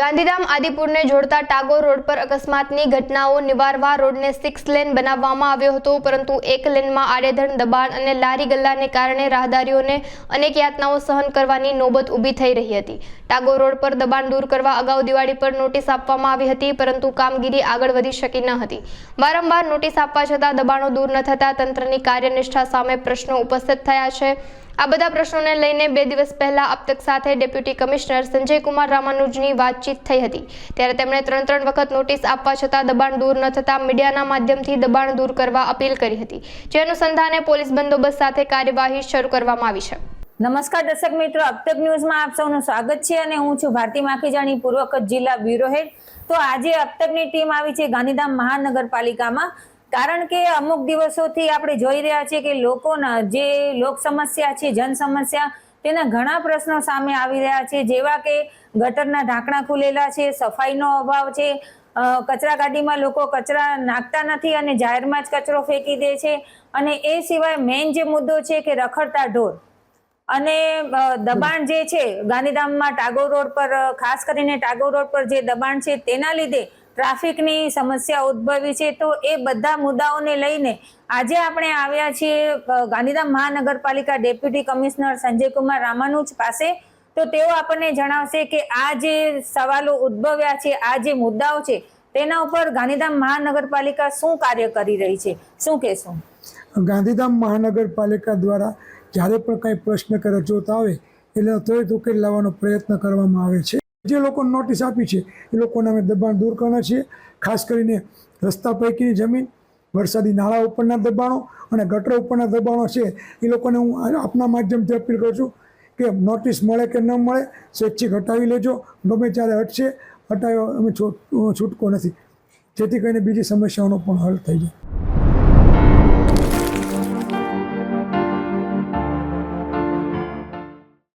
ગાંધીધામ આદિપુરને જોડતા ટાગોર રોડ પર અકસ્માતની ઘટનાઓ નિવારવા રોડને સિક્સ લેન બનાવવામાં આવ્યો હતો, પરંતુ એક લેનમાં આડેધડ, દબાણ અને લારી ગલ્લાને કારણે રાહદારીઓને અનેક યાતનાઓ સહન કરવાની નોબત ઊભી થઈ રહી હતી. ટાગોર રોડ પર દબાણ દૂર કરવા અગાઉ દિવાળી પર નોટિસ આપવામાં આવી હતી, પરંતુ કામગીરી આગળ વધી શકી ન હતી. વારંવાર નોટિસ આપવા છતાં દબાણો દૂર ન થતાં તંત્રની કાર્યનિષ્ઠા સામે પ્રશ્નો ઉપસ્થિત થયા છે. આ બધા પ્રશ્નોને લઈને બે દિવસ પહેલા અપતક સાથે ડેપ્યુટી કમિશનર સંજય કુમાર રામાનુજની વાતચીત થઈ હતી. ત્યારે તેમણે ત્રણ ત્રણ વખત નોટિસ આપવા છતાં દબાણ દૂર ન થતાં મીડિયાના માધ્યમથી દબાણ દૂર કરવા અપીલ કરી હતી. જે અનુસંધાને પોલીસ બંદોબસ્ત સાથે કાર્યવાહી શરૂ કરવામાં આવી છે. નમસ્કાર દર્શક મિત્રો અપતક ન્યૂઝમાં આપ સૌનું સ્વાગત છે અને હું છું ભારતી માખીજાણી, પૂર્વ કચ્છ જિલ્લા બ્યુરો હેડ તો આજે અપતકની ટીમ આવી છે ગાંધીધામ મહાનગરપાલિકામાં. કારણ કે અમુક દિવસોથી આપણે જોઈ રહ્યા છીએ કે લોકોના જે લોક સમસ્યા છે, જન સમસ્યા, તેના ઘણા પ્રશ્નો સામે આવી રહ્યા છે. જેવા કે ગટરના ઢાંકણા ખુલેલા છે, સફાઈનો અભાવ છે કચરા ગાડીમાં લોકો કચરા નાખતા નથી અને જાહેરમાં જ કચરો ફેંકી દે છે. અને એ સિવાય મેઇન જે મુદ્દો છે કે રખડતા ઢોર. અને દબાણ જે છે, ગાંધીધામમાં ટાગોર રોડ પર ખાસ કરીને ટાગોર રોડ પર જે દબાણ છે, તેના લીધે ટ્રાફિકની સમસ્યા ઉદ્ભવી છે, તો એ બધા મુદ્દાઓને લઈને આજે આપણે આવ્યા છીએ ગાંધીધામ મહાનગરપાલિકા ડેપ્યુટી કમિશનર સંજયકુમાર રામાનુજ પાસે. તો તેઓ આપણને જણાવશે કે આ જે સવાલો ઉદ્ભવ્યા છે, આ જે મુદ્દાઓ છે, તેના ઉપર ગાંધીધામ મહાનગરપાલિકા શું કાર્ય કરી રહી છે? શું કહેશું? ગાંધીધામ મહાનગરપાલિકા દ્વારા જ્યારે પણ કંઈ પ્રશ્ન કે રજૂઆત આવે, એટલે ત્વરિત ઉકેલ લાવવાનો પ્રયત્ન કરવામાં આવે છે. જે લોકોને નોટિસ આપી છે, એ લોકોને અમે દબાણ દૂર કરવાના છીએ. ખાસ કરીને રસ્તા પૈકીની જમીન, વરસાદી નાળા ઉપરના દબાણો અને ગટર ઉપરના દબાણો છે, એ લોકોને હું આપના માધ્યમથી અપીલ કરું છું કે નોટિસ મળે કે ન મળે, સ્વૈચ્છિક હટાવી લેજો. ગમે ત્યારે હટશે હટાવ્યો અમે છૂટ છૂટકો નથી. જેથી કરીને બીજી સમસ્યાઓનો પણ હલ થઈ જાય.